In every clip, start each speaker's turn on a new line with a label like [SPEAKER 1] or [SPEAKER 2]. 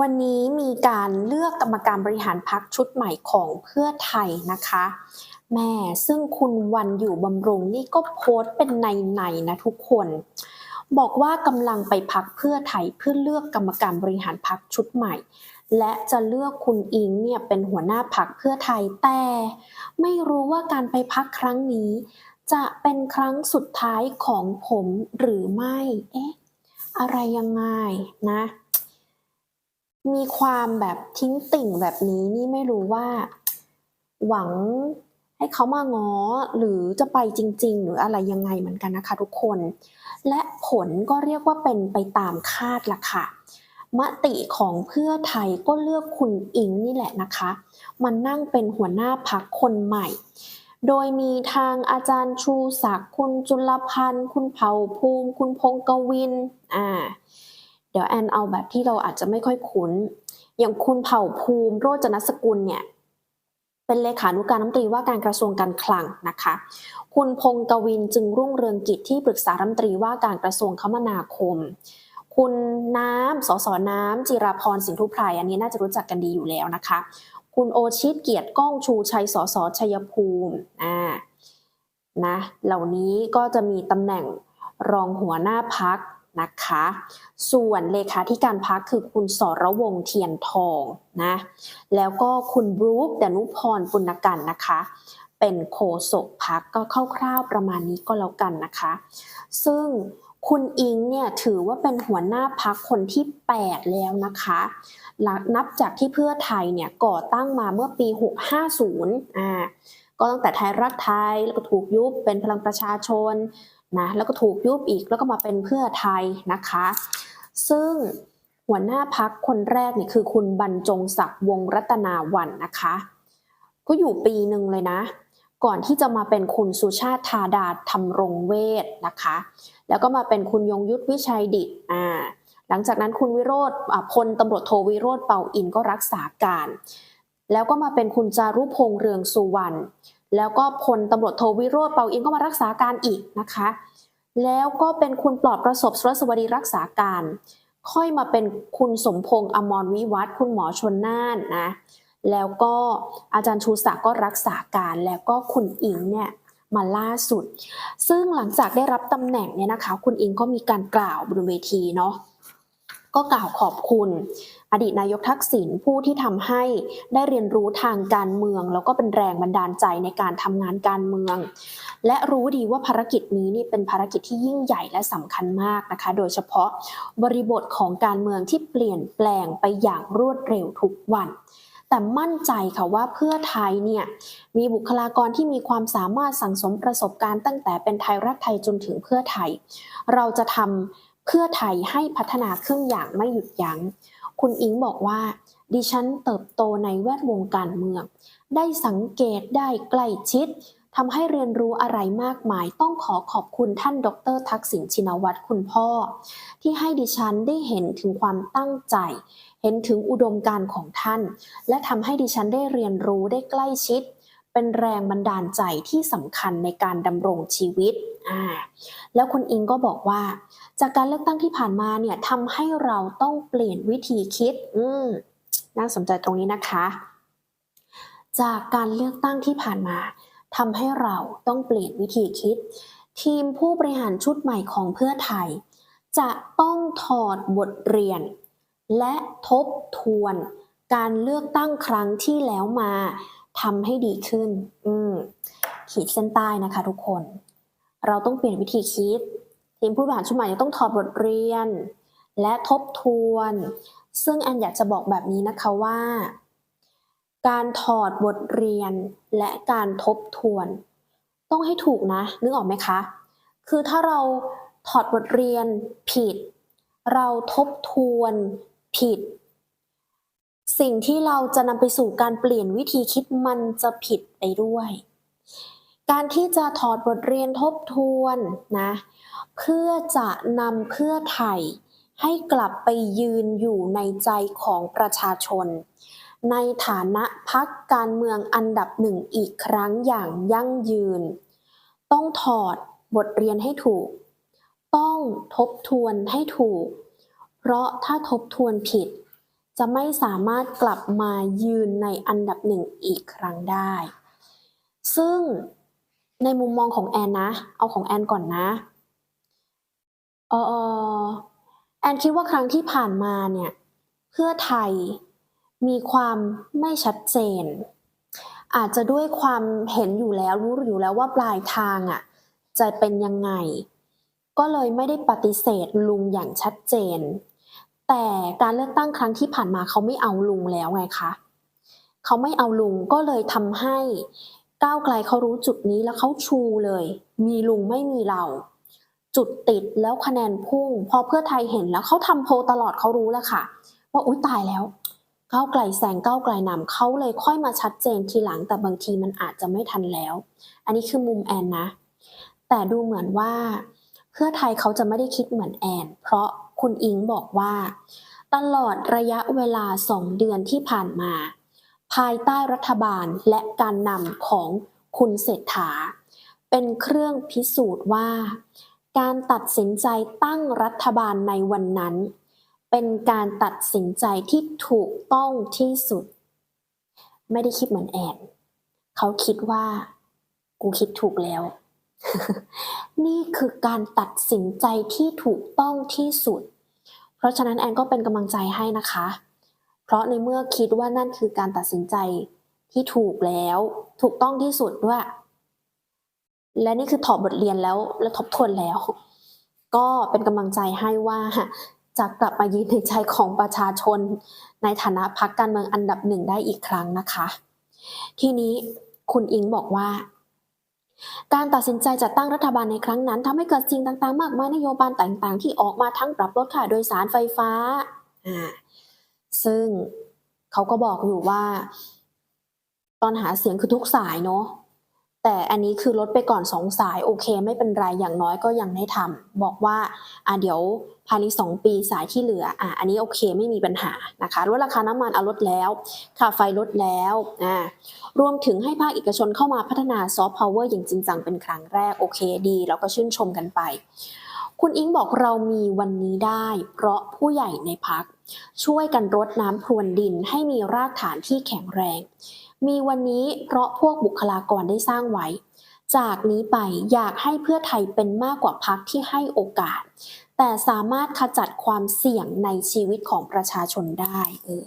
[SPEAKER 1] วันนี้มีการเลือกกรรมการบริหารพักชุดใหม่ของเพื่อไทยนะคะ แม่ซึ่งคุณวันอยู่บำรุงนี่ก็โพสต์เป็นในๆนะทุกคน บอกว่ากำลังไปพักเพื่อไทยเพื่อเลือกกรรมการบริหารพักชุดใหม่ และจะเลือกคุณอิงเนี่ยเป็นหัวหน้าพักเพื่อไทยแต่ ไม่รู้ว่าการไปพักครั้งนี้ จะเป็นครั้งสุดท้ายของผมหรือไม่ เอ๊ะ อะไรยังไงนะ มีความแบบทิ้งติ่งแบบนี้นี่ไม่รู้ว่า หวังให้เขามาง้อหรือจะไปจริง ๆ หรืออะไรยังไงเหมือนกันนะคะทุกคน และผลก็เรียกว่าเป็นไปตามคาดละค่ะมติของเพื่อไทยก็เลือกคุณอิงนี่แหละนะคะมันนั่งเป็นหัวหน้าพักคนใหม่ โดยมีทางอาจารย์ชูศักดิ์คุณจุลพันธ์ คุณเผ่าภูมิ คุณพงกวินอ่า เดี๋ยวแอนเอาแบบที่เราอาจจะไม่ค่อยคุ้น อย่างคุณเผ่าภูมิโรจนสกุลเนี่ยเป็นเลขานุการน้ำตรีว่าการกระทรวงการคลังนะคะ คุณพงกวินจึงรุ่งเรืองกิจที่ปรึกษารัฐมนตรีว่าการกระทรวงคมนาคม คุณน้ำ สสน้ำ จิราพรสินทุพรายอันนี้น่าจะรู้จักกันดีอยู่แล้วนะคะ คุณโอชิตเกียรติก้องชูชัย สสชัยภูมิอ่านะ เหล่านี้ก็จะมีตำแหน่งรองหัวหน้าพัก นะคะ ส่วนเลขาธิการพักคือคุณสรวงเทียนทองนะ แล้วก็คุณบรูคดนุพรปุณกันนะคะ เป็นโฆษกพักก็คร่าวๆประมาณนี้ก็แล้วกันนะคะ ซึ่งคุณอิงเนี่ยถือว่าเป็นหัวหน้าพักคนที่ 8 แล้วนะคะนับจากที่เพื่อไทยเนี่ยก่อตั้งมาเมื่อปี 650อ่าก็ตั้งแต่ไทยรักไทยแล้วก็ถูกยุบเป็นพลังประชาชน นะแล้วก็ถูกยุบอีกแล้วก็มาเป็นเพื่อไทยนะคะ ซึ่งหัวหน้าพักคนแรกเนี่ยคือคุณบรรจงศักดิ์วงรัตนาวันนะคะ ก็อยู่ปีหนึ่งเลยนะ ก่อนที่จะมาเป็นคุณสุชาติธาดาธรรมรงเวทนะคะ แล้วก็มาเป็นคุณยงยุทธวิชัยดิตอ่าหลังจากนั้นคุณวิโรธพลตำรวจโทวิโรธเป่าอินก็รักษาการ แล้วก็มาเป็นคุณจารุพงษ์เรืองสุวรรณ แล้วก็พลตำรวจโทวิโรธเปาอินก็มารักษาการอีกนะคะ แล้วก็เป็นคุณปลอดประสบสรสวัสดีรักษาการ ค่อยมาเป็นคุณสมพงษ์อมรวิวัฒคุณหมอชนน่านนะแล้วก็อาจารย์ชูศักดิ์ก็รักษาการแล้วก็คุณอิงเนี่ยมาล่าสุด ซึ่งหลังจากได้รับตำแหน่งเนี่ยนะคะ คุณอิงก็มีการกล่าวบนเวทีเนาะ ก็กล่าวขอบคุณอดีตนายกทักษิณผู้ที่ทำให้ได้เรียนรู้ทางการเมือง แล้วก็เป็นแรงบันดาลใจในการทำงานการเมือง และรู้ดีว่าภารกิจนี้นี่เป็นภารกิจที่ยิ่งใหญ่และสำคัญมากนะคะ โดยเฉพาะบริบทของการเมืองที่เปลี่ยนแปลงไปอย่างรวดเร็วทุกวัน แต่มั่นใจค่ะว่าเพื่อไทยเนี่ยมีบุคลากรที่มีความสามารถสั่งสมประสบการณ์ตั้งแต่เป็นไทยรักไทยจนถึงเพื่อไทย เราจะทำ เพื่อไทยให้พัฒนาขึ้นอย่างไม่หยุดยัง้ง คุณอิงบอกว่า ดิฉันเติบโตในแวดวงการเมือง ได้สังเกตได้ใกล้ชิดทำให้เรียนรู้อะไรมากมาย ต้องขอขอบคุณท่านดรทักษิณชินวัตรคุณพ่อ ที่ให้ดิฉันได้เห็นถึงความตั้งใจ เห็นถึงอุดมการของท่าน และทำให้ดิฉันได้เรียนรู้ได้ใกล้ชิด เป็นแรงบันดาลใจที่สำคัญในการดำรงชีวิตอ่าแล้วคุณอิงก็บอกว่า จากการเลือกตั้งที่ผ่านมาเนี่ยทำให้เราต้องเปลี่ยนวิธีคิดอืมน่าสนใจตรงนี้นะคะ จากการเลือกตั้งที่ผ่านมาทำให้เราต้องเปลี่ยนวิธีคิด ทีมผู้บริหารชุดใหม่ของเพื่อไทย จะต้องถอดบทเรียน และทบทวนการเลือกตั้งครั้งที่แล้วมา ทำให้ดีขึ้น อืมขีดเส้นใต้นะคะ ทุกคน เราต้องเปลี่ยนวิธีคิด ทีมผู้บริหารชุดใหม่ต้องถอดบทเรียน และทบทวน ซึ่งแอนอยากจะบอกแบบนี้นะคะว่า การถอดบทเรียนและการทบทวน ต้องให้ถูกนะ นึกออกไหมคะ คือถ้าเราถอดบทเรียนผิด เราทบทวนผิด สิ่งที่เราจะนำไปสู่การเปลี่ยนวิธีคิดมันจะผิดไปด้วย การที่จะถอดบทเรียนทบทวนนะเพื่อจะนำเพื่อไทยให้กลับไปยืนอยู่ในใจของประชาชน ในฐานะพักการเมืองอันดับหนึ่งอีกครั้งอย่างยั่งยืน ต้องถอดบทเรียนให้ถูก ต้องทบทวนให้ถูก เพราะถ้าทบทวนผิด จะไม่สามารถกลับมายืนในอันดับหนึ่งอีกครั้งได้ ซึ่งในมุมมองของแอนนะ เอาของแอนก่อนนะ เออเอ่อแอนคิดว่าครั้งที่ผ่านมาเนี่ย เพื่อไทยมีความไม่ชัดเจน อาจจะด้วยความเห็นอยู่แล้วรู้อยู่แล้วว่าปลายทางอะจะเป็นยังไง ก็เลยไม่ได้ปฏิเสธลุงอย่างชัดเจน แต่การเลือกตั้งครั้งที่ผ่านมาเขาไม่เอาลุงแล้วไงคะเขาไม่เอาลุงก็เลยทำให้ก้าวไกลเขารู้จุดนี้แล้วเขาชูเลย มีลุงไม่มีเรา จุดติดแล้วคะแนนพุ่ง พอเพื่อไทยเห็นแล้วเขาทำโพลตลอดเขารู้แล้วค่ะ ว่าอุ้ยตายแล้วก้าวไกลแซงก้าวไกลนำเขาเลยค่อยมาชัดเจนทีหลังแต่บางทีมันอาจจะไม่ทันแล้ว อันนี้คือมุมแอนนะ แต่ดูเหมือนว่า เพื่อไทยเขาจะไม่ได้คิดเหมือนแอน เพราะ คุณอิงบอกว่า ตลอดระยะเวลาสองเดือนที่ผ่านมา ภายใต้รัฐบาลและการนำของคุณเศรษฐา เป็นเครื่องพิสูจน์ว่า การตัดสินใจตั้งรัฐบาลในวันนั้น เป็นการตัดสินใจที่ถูกต้องที่สุด ไม่ได้คิดเหมือนแอนเขาคิดว่า กูคิดถูกแล้ว นี่คือการตัดสินใจที่ถูกต้องที่สุด ราะฉะนั้นแอนก็เป็นกำลังใจให้นะคะ เพราะในเมื่อคิดว่านั่นคือการตัดสินใจที่ถูกแล้ว ถูกต้องที่สุดด้วย และนี่คือถอดบทเรียนแล้วและทบทวนแล้ว ก็เป็นกำลังใจให้ว่าจะกลับมายืนในใจของประชาชน ในฐานะพักการเมืองอันดับหนึ่งได้อีกครั้งนะคะ ทีนี้คุณอิงบอกว่า การตัดสินใจจัดตั้งรัฐบาลในครั้งนั้นทำให้เกิดสิ่งต่างๆ มากมายนโยบายต่างๆ ที่ออกมาทั้งปรับลดค่าโดยสารไฟฟ้า ซึ่งเขาก็บอกอยู่ว่า ตอนหาเสียงคือทุกสายเนาะแต่อันนี้คือลดไปก่อนสองสายโอเค ไม่เป็นไรอย่างน้อยก็ยังได้ทำบอกว่าอ่าเดี๋ยว ภายในสองปีสายที่เหลืออ่าอันนี้โอเคไม่มีปัญหานะคะลดราคาน้ำมันเอาลดแล้วค่าไฟลดแล้วอ่ารวมถึงให้ภาคเอกชนเข้ามาพัฒนาซอฟต์พาวเวอร์อย่างจริงจังเป็นครั้งแรกโอเคดีเราก็ชื่นชมกันไป คุณอิงบอกเรามีวันนี้ได้ เพราะผู้ใหญ่ในพักช่วยกันรดน้ำพรวนดินให้มีรากฐานที่แข็งแรง มีวันนี้เพราะพวกบุคลากรได้สร้างไว้ จากนี้ไปอยากให้เพื่อไทยเป็นมากกว่าพักที่ให้โอกาส แต่สามารถขจัดความเสี่ยงในชีวิตของประชาชนได้เออ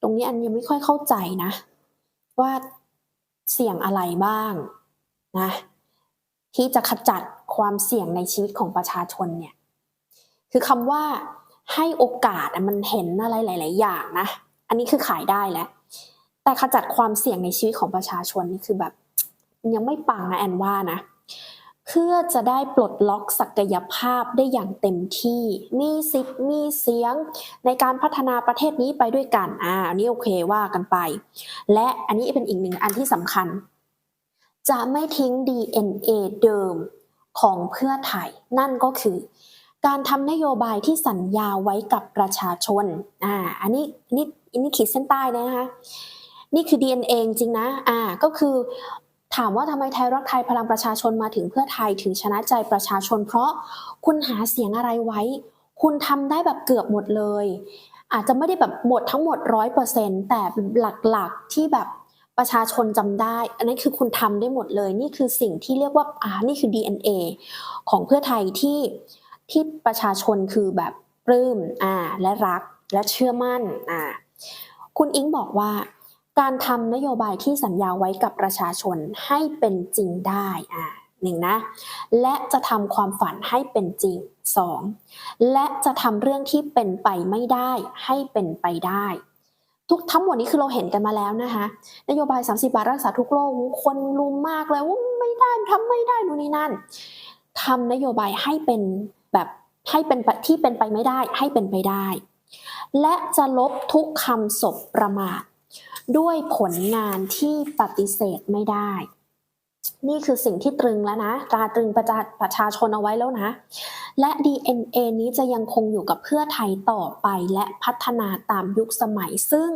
[SPEAKER 1] ตรงนี้อันยังไม่ค่อยเข้าใจนะ ว่าเสี่ยงอะไรบ้างนะที่จะขจัดความเสี่ยงในชีวิตของประชาชนเนี่ยคือคำว่าให้โอกาสมันเห็นอะไรหลาย ๆ อย่างนะ อันนี้คือขายได้แล้ว แต่ขจัดความเสี่ยงในชีวิตของประชาชนนี่คือแบบ ยังไม่ปังนะแอนว่านะ เพื่อจะได้ปลดล็อกศักยภาพได้อย่างเต็มที่ มีสิทธิ์มีเสียงในการพัฒนาประเทศนี้ไปด้วยกัน อ่า อันนี้โอเคว่ากันไป และอันนี้เป็นอีกหนึ่งอันที่สำคัญ จะไม่ทิ้ง DNA เดิมของเพื่อไทย นั่นก็คือ การทำนโยบายที่สัญญาไว้กับประชาชน อ่า อันนี้อันนี้อันนี้ขีดเส้นใต้นะคะนี่คือ DNA จริงนะ อ่า ก็คือ ถามว่าทำไมไทยรักไทยพลังประชาชนมาถึงเพื่อไทยถึงชนะใจประชาชน เพราะคุณหาเสียงอะไรไว้ คุณทำได้แบบเกือบหมดเลย อาจจะไม่ได้แบบหมดทั้งหมดร้อยเปอร์เซ็นแต่หลักๆที่แบบประชาชนจำได้ อันนั้นคือคุณทำได้หมดเลย นี่คือสิ่งที่เรียกว่าอ่านี่คือ DNA ของเพื่อไทยที่ที่ประชาชนคือแบบปลื้มอ่าและรักและเชื่อมั่นอ่าคุณอิงบอกว่า การทำนโยบายที่สัญญาไว้กับประชาชนให้เป็นจริงได้อ่าหนึ่งนะและจะทำความฝันให้เป็นจริงสองและจะทำเรื่องที่เป็นไปไม่ได้ให้เป็นไปได้ ทุกทั้งหมดนี้คือเราเห็นกันมาแล้วนะคะนโยบาย 30 บาทรักษาทุกโรคคนรุมมากเลยว่าไม่ได้ทำไม่ได้นู่นนี่นั่นทำนโยบายให้เป็นแบบให้เป็นที่เป็นไปไม่ได้ให้เป็นไปได้ และจะลบทุกคำศพประมาท ด้วยผลงานที่ปฏิเสธไม่ได้ นี่คือสิ่งที่ตรึงแล้วนะตราตรึงประชาประชาชนเอาไว้แล้วนะ และ DNA นี้จะยังคงอยู่กับเพื่อไทยต่อไปและพัฒนาตามยุคสมัยซึ่ง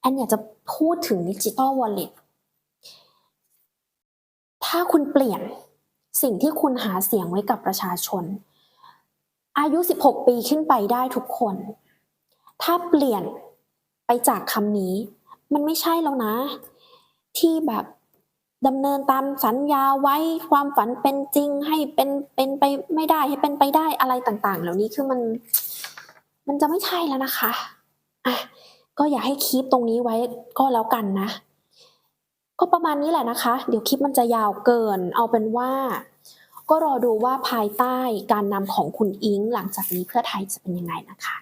[SPEAKER 1] แอนอยากจะพูดถึงดิจิตอลวอลเล็ตถ้าคุณเปลี่ยนสิ่งที่คุณหาเสียงไว้กับประชาชน อายุ 16 ปีขึ้นไปได้ทุกคน ถ้าเปลี่ยน ไปจากคำนี้ มันไม่ใช่แล้วนะ ที่แบบดำเนินตามสัญญาไว้ความฝันเป็นจริงให้เป็นเป็นไปไม่ได้ให้เป็นไปได้อะไรต่างๆ เหล่านี้คือมัน มันจะไม่ใช่แล้วนะคะอะก็อย่าให้คีปตรงนี้ไว้ก็แล้วกันนะ ก็ประมาณนี้แหละนะคะ เดี๋ยวคลิปมันจะยาวเกิน เอาเป็นว่า ก็รอดูว่าภายใต้การนำของคุณอิง หลังจากนี้เพื่อไทยจะเป็นยังไงนะคะ